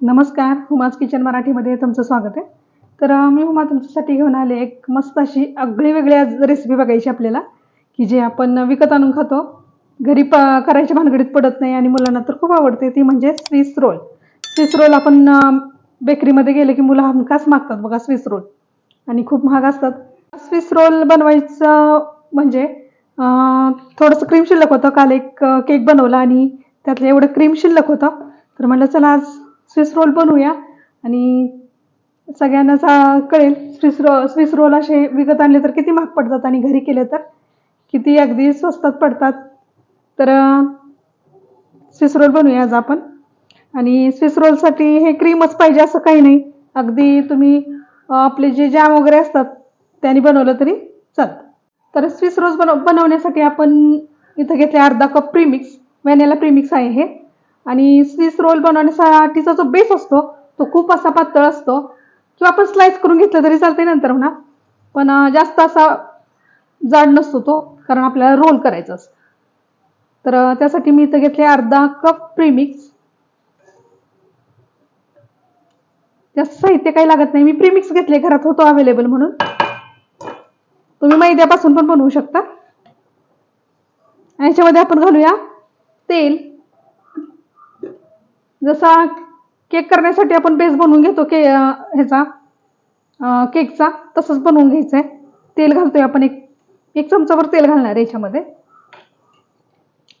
नमस्कार हुमाज किचन मराठीमध्ये तुमचं स्वागत आहे. तर मी हुमा तुमच्यासाठी घेऊन आले एक मस्त अशी आगळी वेगळी आज रेसिपी बघायची आपल्याला की जे आपण विकत आणून खातो. घरी प करायच्या भानगडीत पडत नाही आणि मुलांना तर खूप आवडते ती म्हणजे स्विस रोल स्विस रोल आपण बेकरीमध्ये गेले की मुलं हमखास मागतात बघा स्विस रोल आणि खूप महाग असतात. स्विस रोल बनवायचं म्हणजे थोडंसं क्रीम शिल्लक होतं. काल एक केक बनवला आणि त्यातलं एवढं क्रीम शिल्लक होतं. तर म्हटलं चला आज स्विस रोल बनवूया. आणि सगळ्यांनाच कळेल स्विस रो स्विस रोल असे विकत आणले तर किती महाग पडतात आणि घरी केले तर? किती अगदी स्वस्तात पडतात. तर स्विस रोल बनवूया आज आपण. आणि स्विस रोलसाठी हे क्रीमच पाहिजे असं काही नाही. अगदी तुम्ही आपले जे जॅम वगैरे असतात त्यांनी बनवलं तरी चालतं. तर स्विस रोज बनव बनवण्यासाठी आपण इथं घेतले अर्धा कप प्रीमिक्स व्हॅनिला प्रीमिक्स आहे हे. आणि स्विस रोल बनवण्यासाठीचा जो बेस असतो तो खूप असा पातळ असतो. किंवा आपण स्लाइस करून घेतलं तरी चालते नंतर म्हणा. पण जास्त असा जाड नसतो तो कारण आपल्याला रोल करायचाच. तर त्यासाठी मी इथं घेतले अर्धा कप प्रीमिक्स जास्त साहित्य काही लागत नाही. मी प्रीमिक्स घेतले घरात होतो अवेलेबल म्हणून. तुम्ही मैद्यापासून पण बनवू शकता. आणि याच्यामध्ये आपण घालूया तेल. जसा केक करण्यासाठी आपण बेस बनवून घेतो के ह्याचा केकचा तसंच बनवून घ्यायचं आहे तेल घालतोय आपण एक एक चमचावर तेल घालणार आहे याच्यामध्ये.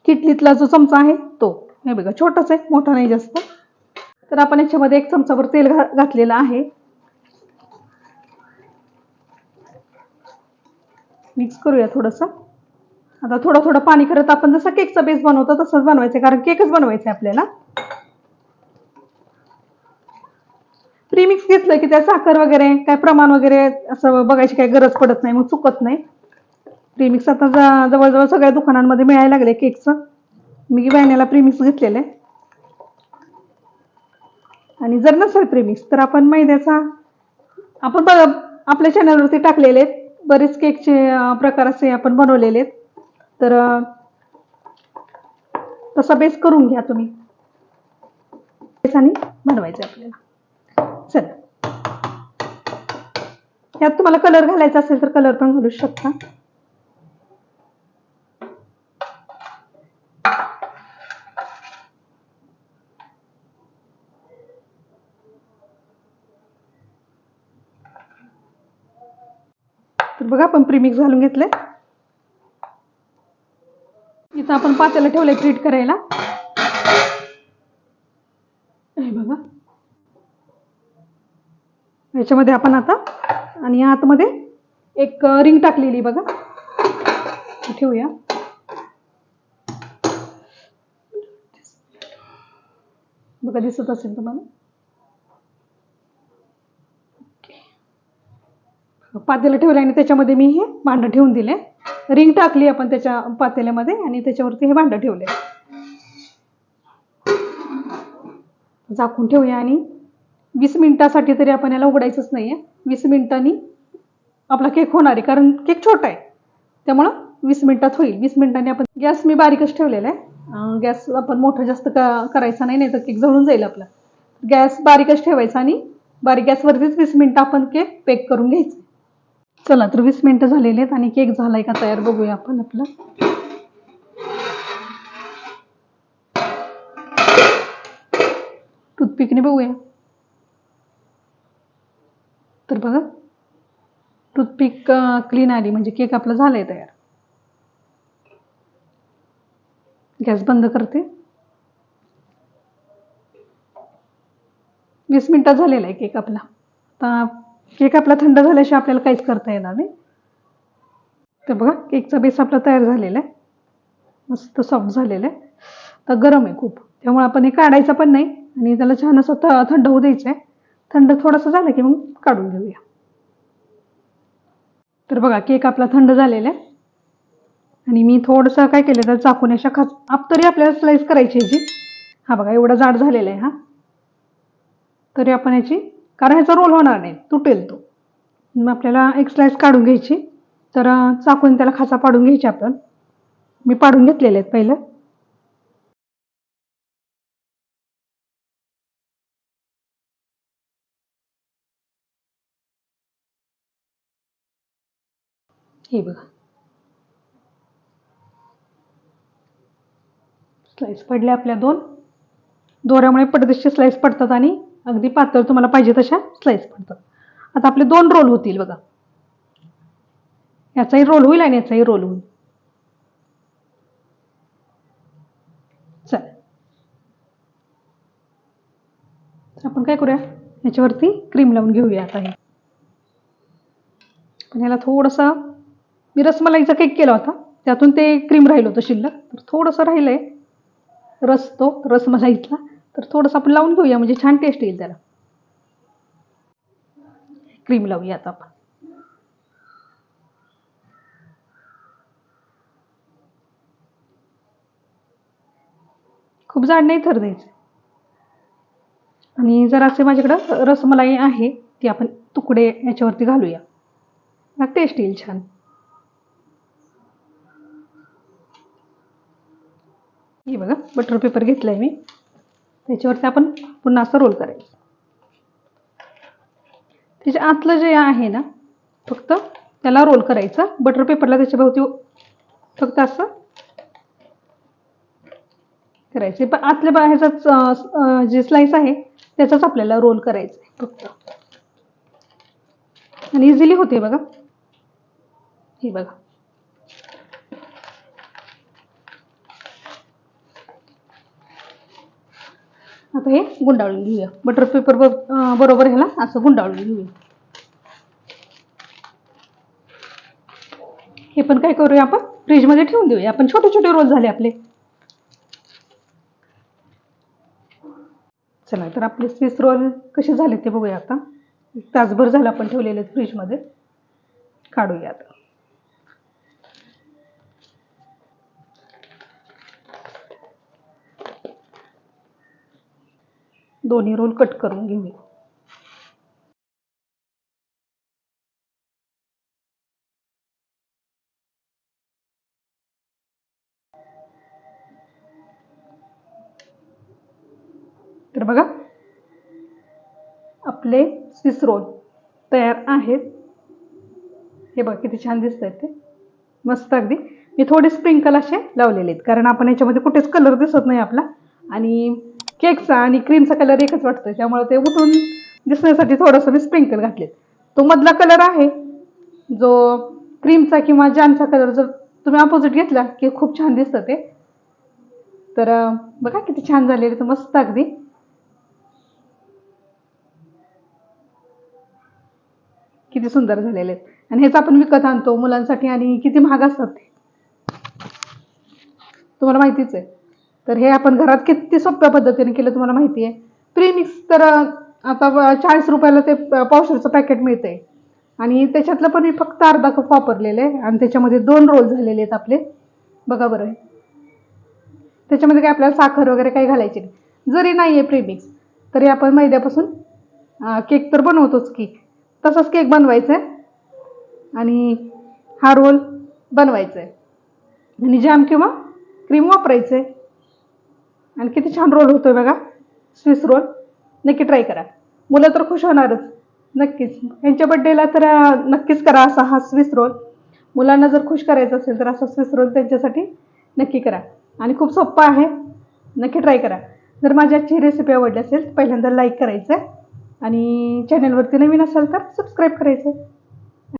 किटलीतला जो चमचा आहे तो. हे बघा छोटाच आहे मोठा नाही जास्त. तर आपण याच्यामध्ये एक चमचावर तेल घा घातलेलं आहे. मिक्स करूया थोडंसं. आता थोडं थोडं पाणी करत आपण जसं केकचा बेस बनवतो तसंच बनवायचं कारण केकच बनवायचं आहे आपल्याला. प्रीमिक्स घेतलं की त्या साखर वगैरे काय प्रमाण वगैरे असं बघायची काही गरज पडत नाही मग चुकत नाही. प्रीमिक्स आता जवळजवळ सगळ्या दुकानांमध्ये मिळायला लागले केकचं. मी व्हॅनिला प्रीमिक्स घेतलेलं. आहे आणि जर नसेल प्रीमिक्स तर आपण मैद्याचा आपण आपल्या चॅनलवरती टाकलेले आहेत. बरेच केकचे प्रकार असे आपण बनवलेले आहेत. तर तसा बेस करून घ्या तुम्ही. बेसाने बनवायचं आपल्याला. चला. यात तुम्हाला कलर घालायचा असेल तर कलर पण घालू शकता. तर बघा आपण प्रीमिक्स घालून घेतले इथं आपण पात्याला ठेवलंय ट्रीट करायला. हे बघा. याच्यामध्ये आपण आता आणि या आतमध्ये एक रिंग टाकलेली बघा. ठेवूया. बघा दिसत असेल तुम्हाला? पातेलं ठेवलं आणि त्याच्यामध्ये मी हे भांडं ठेवून दिले. रिंग टाकली आपण त्याच्या पातेल्यामध्ये आणि त्याच्यावरती हे भांडं ठेवले झाकून ठेवूया आणि वीस मिनिटासाठी तरी आपण याला उघडायचंच नाहीये. वीस मिनिटांनी आपला केक होणार आहे कारण केक छोटा आहे. त्यामुळं वीस मिनिटात होईल. वीस मिनिटांनी आपण गॅस मी बारीकच ठेवलेला आहे. गॅस आपण मोठं जास्त का करायचा नाही नाही तर केक जळून जाईल आपला. गॅस बारीकच ठेवायचा आणि बारीक गॅसवरतीच वीस मिनिटं आपण केक पेक करून घ्यायचं चला तर वीस मिनटं झालेली आहेत आणि केक झालाय का तयार बघूया आपण आपलं. टूथपिकने बघूया. तर बघा टूथपिक क्लीन आली म्हणजे केक आपला झालाय तयार. गॅस बंद करते. वीस मिनटात झालेला आहे केक आपला. आता केक आपला थंड झाल्याशिवाय आपल्याला काहीच करता येणार नाही. तर बघा केकचा बेस आपला तयार झालेला आहे. मस्त सॉफ्ट झालेला आहे. तर गरम आहे खूप. त्यामुळे आपण हे काढायचं पण नाही आणि त्याला छान असं थंड होऊ द्यायचं आहे थंड थोडंसं झालं की मग काढून घेऊया. तर बघा केक आपला थंड झालेला आहे. आणि मी थोडंसं काय केलं तर चाकून अशा खाच आप तरी आपल्याला स्लाईस करायची याची हा बघा एवढा जाड झालेला आहे हा. तरी आपण याची कारण ह्याचा रोल होणार नाही तुटेल तो. मग आपल्याला एक स्लाईस काढून घ्यायची. तर चाकून त्याला खाचा पाडून घ्यायची आपण. मी पाडून घेतलेले आहेत पहिलं. हे बघा. स्लाइस पडल्या आपल्या दोन. दोऱ्यामुळे पडदेशचे स्लाइस पडतात आणि अगदी पातळ तुम्हाला पाहिजे तशा स्लाइस पडतात. आता आपले दोन रोल होतील बघा. याचाही रोल होईल आणि याचाही रोल होईल. चल. आपण काय करूया? याच्यावरती क्रीम लावून घेऊया आता हे. पण याला थोडंसं मी रसमलाईचा केक केला होता. त्यातून ते क्रीम राहिलं होतं शिल्लक. तर थोडंसं राहिलं आहे रस तो रसमलाईतला. तर थोडंसं आपण लावून घेऊया म्हणजे छान टेस्ट येईल त्याला. क्रीम लावूया आता आपण. खूप जाड नाही थर द्यायचं. आणि जरासे माझ्याकडं रसमलाई आहे ती आपण तुकडे याच्यावरती घालूया. टेस्ट येईल छान. हे बघा बटर पेपर घेतलाय मी. त्याच्यावरती आपण पुन्हा असं रोल करायचं. त्याच्या आतलं जे आहे ना फक्त त्याला रोल करायचं. बटर पेपरला त्याच्या भोवती फक्त असं करायचे. पण आतल्या बाहेरचा जे स्लाइस आहे त्याचाच आपल्याला रोल करायचं आहे फक्त. आणि इझिली होते बघा. हे बघा. आता हे गुंडाळून घेऊया. बटर पेपर बरोबर ह्याला असं गुंडाळून घेऊया. हे पण काय करूया आपण? फ्रीजमध्ये ठेवून देऊया. आपण छोटे छोटे रोल झाले आपले. चला तर आपले स्विस रोल कसे झाले ते बघूया आता. तासभर झालं आपण ठेवलेले फ्रीजमध्ये काढूया आता. दोन्ही रोल कट करून घेऊया. तर बघा आपले स्विस रोल तयार आहेत. हे बघा किती छान दिसत आहेत ते. मस्त अगदी. मी थोडे स्प्रिंकल असे लावलेले आहेत कारण आपण याच्यामध्ये कुठेच कलर दिसत नाही आपला. आणि केकचा आणि क्रीमचा कलर एकच वाटतोय. त्यामुळे ते उठून दिसण्यासाठी थोडंसं मी स्प्रिंकल घातलेत. तो मधला कलर आहे. जो क्रीमचा किंवा जानचा कलर जर तुम्ही अपोजिट घेतला की खूप छान दिसतं ते. तर बघा किती छान झालेले तर मस्त अगदी. किती सुंदर झालेले आहेत आणि हेच आपण विकत आणतो मुलांसाठी आणि किती महाग असतात ते. तुम्हाला माहितीच आहे. तर हे आपण घरात किती सोप्या पद्धतीने केलं तुम्हाला माहिती आहे. प्रीमिक्स तर आता चाळीस रुपयाला ते पावशरचं पॅकेट मिळतं आहे आणि त्याच्यातलं पण मी फक्त अर्धा कप वापरलेलं आहे. आणि त्याच्यामध्ये दोन रोल झालेले आहेत आपले. बघा बरं. त्याच्यामध्ये काय आपल्याला साखर वगैरे काही घालायची नाही. जरी नाही आहे प्रीमिक्स तरी आपण मैद्यापासून केक तर बनवतोच की तसाच केक बनवायचा आहे आणि हा रोल बनवायचा आहे आणि जॅम किंवा क्रीम वापरायचं आहे आणि किती छान रोल होतोय बघा. स्विस रोल नक्की ट्राय करा. मुलं तर खुश होणारच. नक्कीच. यांच्या बड्डेला तर नक्कीच करा असा हा स्विस रोल मुलांना जर खुश करायचं असेल तर असा स्विस रोल त्यांच्यासाठी नक्की करा. आणि खूप सोप्पा आहे. नक्की ट्राय करा. जर माझी आजची रेसिपी आवडली असेल तर पहिल्यांदा लाईक करायचं आहे आणि चॅनलवरती नवीन असाल तर सबस्क्राईब करायचं आहे